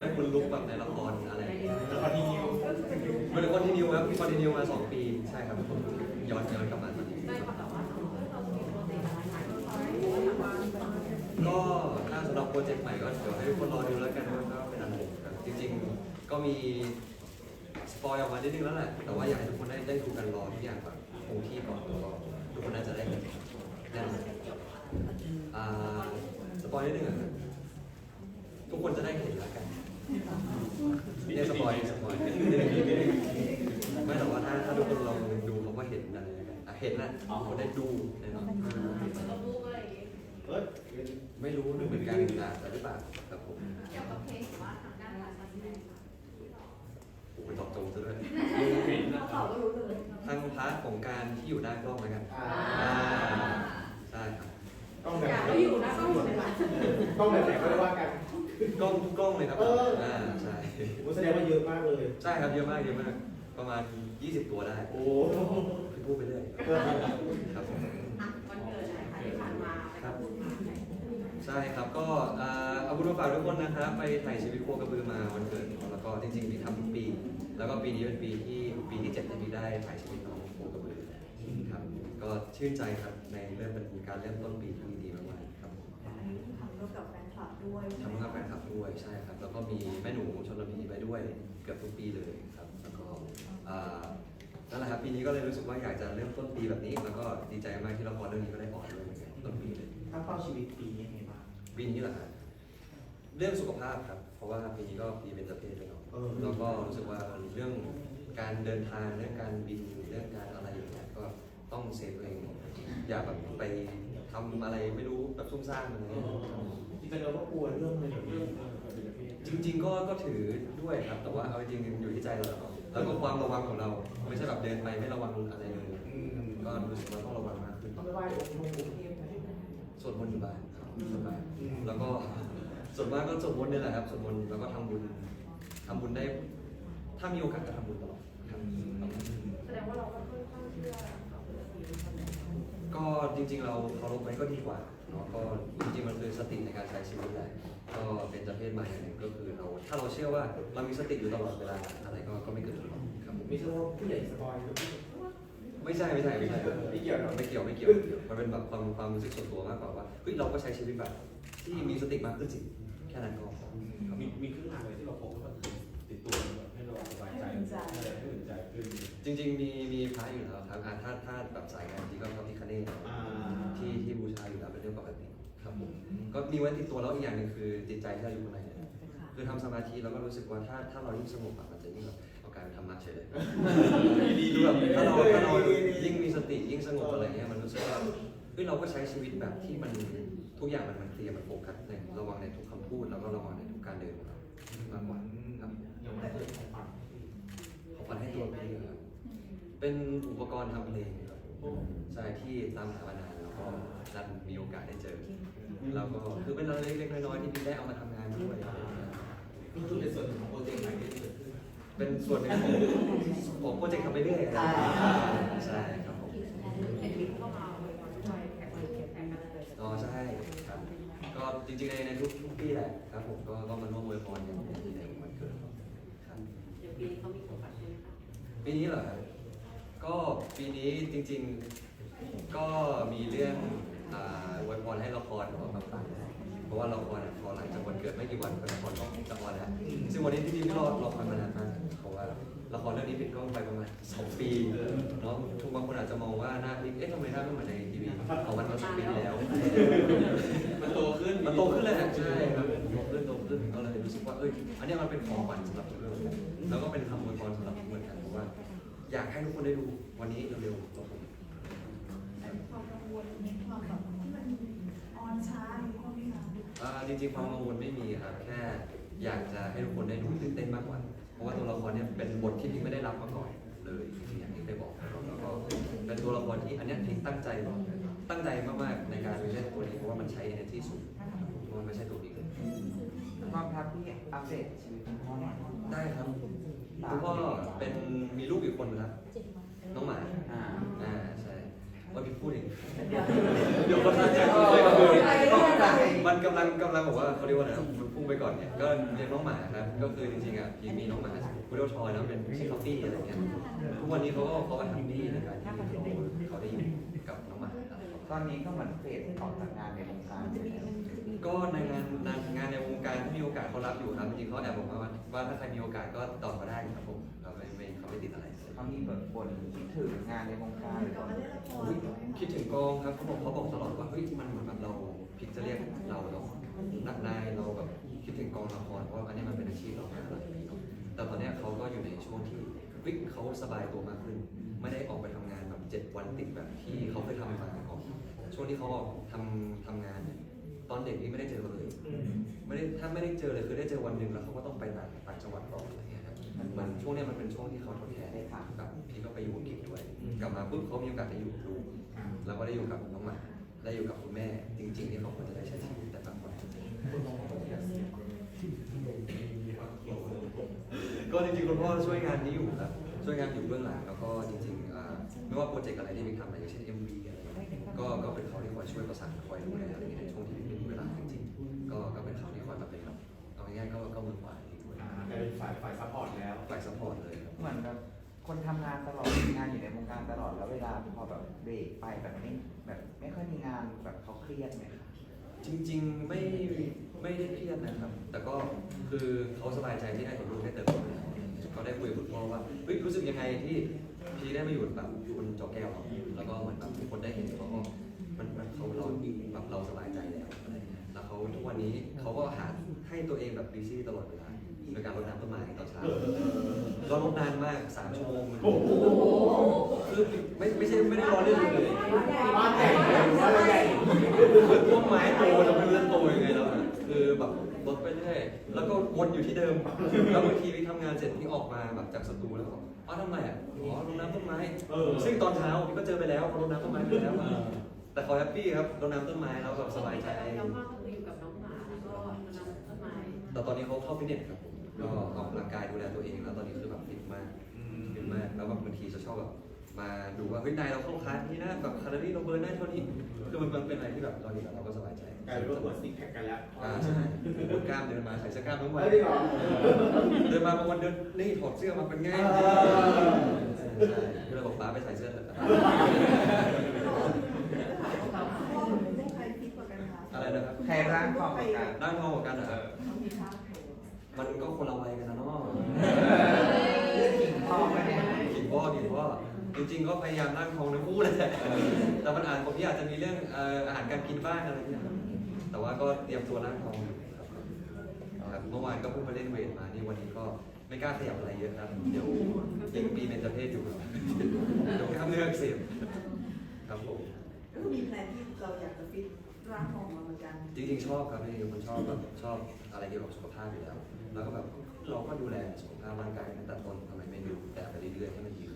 ให้คุณลุกแบบในละครอะไรอย่างเงี้ยแล้วก็ที่นิวเป็นคนที่นิวครับคอนตินียมาสองปีใช่ครับผมย้อนย้อนกลับมาตอนนี้ก็ถ้าสำหรับโปรเจกต์ใหม่ก็เดี๋ยวให้ทุกคนรอดูแล้วกันว่าก็เป็นอะไรครับจริงๆ ก็มีสปอยออกมานิดนึงแล้วแหละแต่ว่าอยากให้ทุกคนได้ได้ดูกันรอทุกอย่างแบบคงที่ก่อนแล้วก็ทุกคนน่าจะได้เห็นแน่นอนอ่าสปอยนิดนึงอะครับทุกคนจะได้เห็นแล้วกัน เนี่ยสปอยสปอยนิดนึงนิดนึงนิดนึงไม่แต่ว่าถ้าถ้าทุกคนลองดูเขาก็เห็นอะไรกันอะเห็นนะเขาได้ดูแน่นอนเราลูกอะไรอย่างเงี้ยเอ้ยไม่รู้เหมือนกันอาจจะหรือเปล่าครับผมเกี่ยวกับเพลงว่าทางด้านการแสดงโอ้โหตอบโจทย์ซะด้วยเขาตอบก็รู้เลยทางพาร์ทของการที่อยู่หน้ากล้องแล้วกันอ่าอ่าใช่ครับต้องแบบอยู่นะต้องอยู่ในบ้านต้องแบบไหนก็ได้ว่า กันกล้องทุกกล้องเลยครับเอออ่าใช่ผมแสดงว่าเยอะมากเลย ใช่ครับเยอะมากเยอะมาก ประมาณ 20 ตัวได้โอ้พี่พูดไปเรื่อยครับผมวันเกิดอะไรคะที่ผ่านมาไปกับคุณมาใช่ครับก็อ่าเอาบุญมาฝากทุกคนนะครับ ไปถ่ายชีวิตโคกระบือมาวันเกิดแล้วก็จริงๆมีทำทุกปี แล้วก็ปีนี้เป็นปีที่ปีที่เจ็ดที่พี่ได้ถ่ายชีวิตน้องโคกระบือครับก็ชื่นใจครับในเรื่องเป็นการเริ่มต้นปีที่ดีมากๆครับ ทำ ร่วมกับแฟนคลับด้วยทำกับแฟนคลับด้วยใช่ครับ แล้วก็มีแม่หนูชนลพีไปด้วยเกือบทุกปีเลยครับแล้วก็อ่านั่นแหละครับปีนี้ก็เลยรู้สึกว่าอยากจะเริ่มต้นปีแบบนี้ แล้วก็ดีใจมากที่ละครเรื่องนี้ก็ได้ออกด้วยเหมือนกันต้นปีเลยถ้าเป้าชีวิตปีนี้ยังไงบ้าง ปีนี้แหละครับเรื่องสุขภาพครับ เพราะว่าปีนี้ก็ปีเป็นจเพศเลยเนาะเออ แล้วก็รู้สึกว่าเรื่องการเดินทางเรื่องการบินเรื่องการอะไรอย่างเงี้ยก็ต้องเซฟตัวเองอย่าแบบไป ทำอะไรไม่รู้แบบซุ่มซ่ามอะไรอย่างเงี้ยจริงๆเราก็กลัวเรื่องเลยเรื่องจริง ๆ ก็ก็ถือด้วยครับ แต่ว่าเอาจริงๆอยู่ที่ใจเราเนาะแล้วก็ความระวังของเรา ไม่ใช่แบบเดินไปไม่ระวังอะไรเลยอืมก็รู้สึกว่าต้องระวังมากขึ้นต้องไปไหว้องค์ลงองค์เทพไหมสวดมนต์อยู่บ้านครับสวดบ้านแล้วก็ส่วนมากก็สวดมนต์นี่แหละครับสวดมนต์แล้วก็ทำบุญทำบุญได้ ถ้ามีโอกาสก็ทำบุญตลอดครับแสดงว่าเราก็ค่อนข้างเชื่อกับเรื่องนี้ ก็จริง ๆ เราเคารพไว้ก็ดีกว่าเนาะก็จริงๆมันคือสติในการใช้ชีวิตแหละก็เป็นประเภทใหม่อย่างหนึ่งก็คือเราถ้าเราเชื่อว่าเรามีสติอยู่ตลอดเวลาอะไรก็ก็ไม่เกิดหรอกครับผมไม่ใช่ว่าผู้ใหญ่สปอยหรือไม่ใช่ไม่ใช่ไม่ใช่ไม่เกี่ยวหรอไม่เกี่ยวไม่เกี่ยวมันเป็นแบบความความรู้สึกส่วนตัวมากกว่าว่าเฮ้ยเราก็ใช้ชีวิตแบบที่มีสติมากขึ้นสิแค่นั้นก็พอ มีมีเครื่องรางอะไรที่เราพกแล้วแบบติดตัวแบบให้เรา สบายใจให้อุ่นใจขึ้นจริง ๆ มีมีพระอยู่แล้วครับอ่าถ้าถ้าแบบสายงานจริงก็พระพิคเนตอ่าที่ที่บูชาอยู่แล้วเป็นเรื่องปกติครับผมก็มีไว้ติดตัวแล้วอีกอย่างหนึ่งคือจิตใจที่เราอยู่ข้างในเนี่ยคือทำสมาธิเราก็รู้สึกว่าถ้าถ้าเรายิ่งสงบอะมันจะยิ่งแบบเอากลายเป็นธรรมะเฉยเลยคือแบบถ้าเราถ้าเรายิ่งมีสติยิ่งสงบอะไรเงี้ยมันรู้สึกว่าเฮ้ยเราก็ใช้ชีวิตแบบที่มันทุกอย่างมันมันเคลียร์มันโฟกัสในระวังในทุกคำพูดแล้ว ก็ระวังในทุกการเดินของเรามากกว่าครับยังไม่เคยของฝันของขวัญให้ตัวพี่ครับเป็นอุปกรณ์ทำเพลงครับใช่ที่ตามหามานานแล้วก็ดันมีโอกาสได้เจอเราก็คือเป็นอะไรเล็กๆน้อยๆที่พี่ได้เอามาทำงานด้วยนี่คือเป็นส่วนหนึ่งของโปรเจกต์ใหม่ที่เกิดขึ้นเป็นส่วนหนึ่งของของโปรเจกต์ทำไปเรื่อยครับใช่ ครับผมก็ก็มาร่วมอวยพรกันในในวันเกิดครับเดี๋ยวปีนี้เขามีของขวัญใช่ไหมคะปีนี้เหรอครับก็ปีนี้จริงๆก็มีเรื่องอ่าอวยพรให้ละครของมาฝากเพราะว่าละครอะพอหลังจากวันเกิดไม่กี่วันก็ละครก็จะออนแล้วซึ่งวันนี้ที่พี่รอรอคอยมานานมากเพราะว่าละครเรื่องนี้ปิดกล้องไปประมาณสองปีเนาะทุกบางคนอาจจะมองว่าหน้าพลิกเอ๊ะทำไมหน้าไม่เหมือนในทีวีเอาวันมาสองปีที่แล้ว มันโตขึ้นมันโตขึ้นเลยนะใช่ครับ รู้สึกว่าเอ้ยอันนี้มันเป็นของขวัญสำหรับทุกเรื่องแล้วก็เป็นคำอวยพรสำหรับทุกเหมือนกันเพราะว่า อยากให้ทุกคนได้ดูวันนี้เร็วๆครับผมความกังวลในความแบบที่มันออนช้ามีข้อมีค่ะอ่าจริงๆความกังวลไม่มีครับแค่อยากจะให้ทุกคนได้ดูตื่นเต้นมากกว่า เพราะว่าตัวละครเนี่ยเป็นบทที่พิงไม่ได้รับมาก่อนเลยอย่างที่ได้บอกแล้วก็เป็นตัวละครที่อันนี้พิงตั้งใจตั้งใจมากๆในการเล่นตัวนี้เพราะว่ามันใช้ energy สูงมันไม่ใช่ตัวพิงเลย ความรักที่อัปเดตชีวิตคุณพ่อหน่อยได้ครับคุณพ่อเป็นมีลูกอีกคนนะครับ น้องหมาอ่าอ่าใช่ว่าพี่พูดเองเดี๋ยวเดี๋ยวคนจะเอเลยก็คือมันกำลังกำลังบอกว่าเขาเรียกว่าอะไรนะมันพุ่งไปก่อนเนี่ยก็เลี้ยงน้องหมาครับ ก็คือจริงๆอะพี่มีน้องหมาบูโดชอยแล้วเป็นชื่อคอฟฟี่อะไรเงี้ยทุกวันนี้เขาก็เขาก็แฮปปี้ในการที่ ตอนนี้ก็เหมือนเฟดออกจากงานในวงการเลยนะก็ในงานงานงานในวงการที่มีโอกาสเขารับอยู่ครับจริงๆเขาแอบบอกมาว่าว่าถ้าใครมีโอกาสก็ตอบมาได้ครับผมเราไม่ไม่เขาไม่ติดอะไรเขามีเปิดบนคิดถึงงานในวงการหรือเราว่ามาเล่นละครอุ๊ยคิดถึงกองครับเขาบอกเขาบอกตลอดว่าเฮ้ยมันเหมือนแบบเราพิกจะเรียกเราเนาะนักนายเราแบบคิดถึงกองละครเพราะว่าอันนี้มันเป็นอาชีพเรามาหลายปีเนาะแต่ตอนเนี้ยเขาก็อยู่ในช่วงที่วิกเขาสบายตัวมากขึ้น ไม่ได้ออกไปทำงานแบบเจ็ดวันติดแบบที่เขาเคยทำมา ก่อนช่วงที่เขาออกทำทำงานเนี่ยตอนเด็กนี่ไม่ได้เจอเขาเลย ไม่ได้ถ้าไม่ได้เจอเลยคือได้เจอวันหนึ่งแล้วเขาก็ต้องไปต่างต่างจังหวัดต่ออะไรเงี้ยครับมันช่วงเนี้ยมันเป็นช่วงที่เขาทดแทนได้ฟังแบบพี่ก็ไปอยู่อังกฤษด้วย กลับมาปุ๊บเขามีโอกาสได้อยู่กับลูกแล้วก็ได้อยู่กับน้องหมาได้อยู่กับคุณแม่ จริงๆที่เขาควรจะได้ใช้ชีวิตแต่บางคนก็จริงๆคุณพ่อช่วยงานนี้อยู่ครับช่วยงานอยู่เบื้องหลังแล้วก็จริงๆอ่าไม่ว่าโปรเจกต์อะไรที่มิกทำอะไรอย่างเช่น MV อะไรเงี้ยก็ก็เป็นเขาที่คอย ช่วยประสานคอยดูแลอะไรเงี้ยในช่วงที่ไม่มีเวลาจริงๆก็ก็เป็นเขาที่คอยมาเป็นแบบเอาง่ายๆก็ก็มือขวาที่ด้วยอ่ากลายเป็นฝ่ายฝ่ายซัพพอร์ตแล้ว ฝ่ายซัพพอร์ตเลยครับ เหมือนแบบคนทำงานตลอด งานอยู่ในวงการตลอดแล้วเวลาพอแบบเบรกไปแบบไม่แบบไม่ค่อยมีงานแบบเขาเครียดไหมคะจริงๆไม่ไม่ได้เครียดนะครับ แต่ก็คือเขาสบายใจที่ได้เห็นลูกได้เติบโตแล้วเขาได้คุยกับคุณพ่อว่าเฮ้ยรู้สึกยังไงที่พี่ได้มาอยู่แบบบนจอแก้วเราแล้วก็เหมือนแบบทุกคนได้เห็นเขาก็ มันมันเขาเราแบบเราสบายใจแล้วอะไรเงี้ยแล้วเขาทุกวันนี้เขาก็หาให้ตัวเองแบบบีซี่ตลอดเวลาโดยการรดน้ำต้นไม้ตอนเช้าเรารดนานมากสามชั่วโมงมันคือไม่ไม่ใช่ไม่ได้รอเรื่องเลยบ้านใหญ่บ้านใหญ่คือต้นไม้โตเราไม่รู้จะโตยังไงแล้วอะคือแบบลดไปเรื่อยแล้วก็วนอยู่ที่เดิมแล้วบางทีไปทำงานเสร็จที่ออกมาแบบจากสตูแล้วก็อ๋อทำไมอะอ๋อรดน้ำต้นไม้เออซึ่งตอนเช้าพี่ก็เจอไปแล้วเขารดน้ำต้นไม้ไปแล้วอะ แต่เขาแฮปปี้ครับรดน้ำต้นไม้แล้วแบบสบายใจแล้วก็คืออยู่กับน้องหมาแล้วก็น้องต้นไม้แต่ตอนนี้เขาเข้าฟิตเนสครับผมก็ออกกำลังกายดูแลตัวเองแล้วตอนนี้คือแบบฟิตมากฟิตมากแล้วแบบบางทีจะชอบแบบมาดูว่าเฮ้ยนายเราเข้าคลาสนี้นะแบบแคลอรี่เราเบิร์นได้เท่านี้คือมันเป็นอะไรที่แบบเราเห็นแล้วเราก็สบายใจกลายเป็นว่าเปิดซิกแพคกันแล้วอ่าใช่คุณกล้ามเดินมาใส่เสื้อกล้ามทั้งวันไม่ได้หรอเดินมาบางวันเดินนี่ถอดเสื้อมาเป็นไงอ่าใช่ใช่ก็เลยบอกป้าไปใส่เสื้อเถอะ พ่อหรือลูกใครฟิตกว่ากันคะ อะไรนะครับใครร่างทองกว่ากันร่างทองกว่ากันเหรอครับเขามีท่าโผล่มันก็คนละวัยกันนะเนาะขิงทองไปเนี่ยกินพ่อกินพ่อจริงๆก็พยายามร่างทองทั้งคู่แหละแต่มันอาจผมที่อาจจะมีเรื่องเอ่ออาหารการกินบ้างอะไรอย่างเงี้ยครับแต่ว่าก็เตรียมตัวร่างทองอยู่ครับครับเมื่อวานก็เพิ่งไปเล่นเวทมานี่วันนี้ก็ไม่กล้าขยับอะไรเยอะครับ เดี๋ยวยังปีเป็นจเพศอยู่ครับเดี๋ยวกล้ามเนื้ออักเสบครับผมก็คือมีแพลนที่เราอยากจะฟิต ร่างทองมาเหมือนกัน จริงๆชอบครับจริงๆเป็นคนชอบแบบชอบอะไรเกี่ยวกับสุขภาพอยู่แล้ว แล้วก็แบบเราก็ดูแลสุขภาพร่างกายตั้งแต่ต้นทำไมไม่ดูแต่ไปเรื่อยๆให้มันดีขึ้น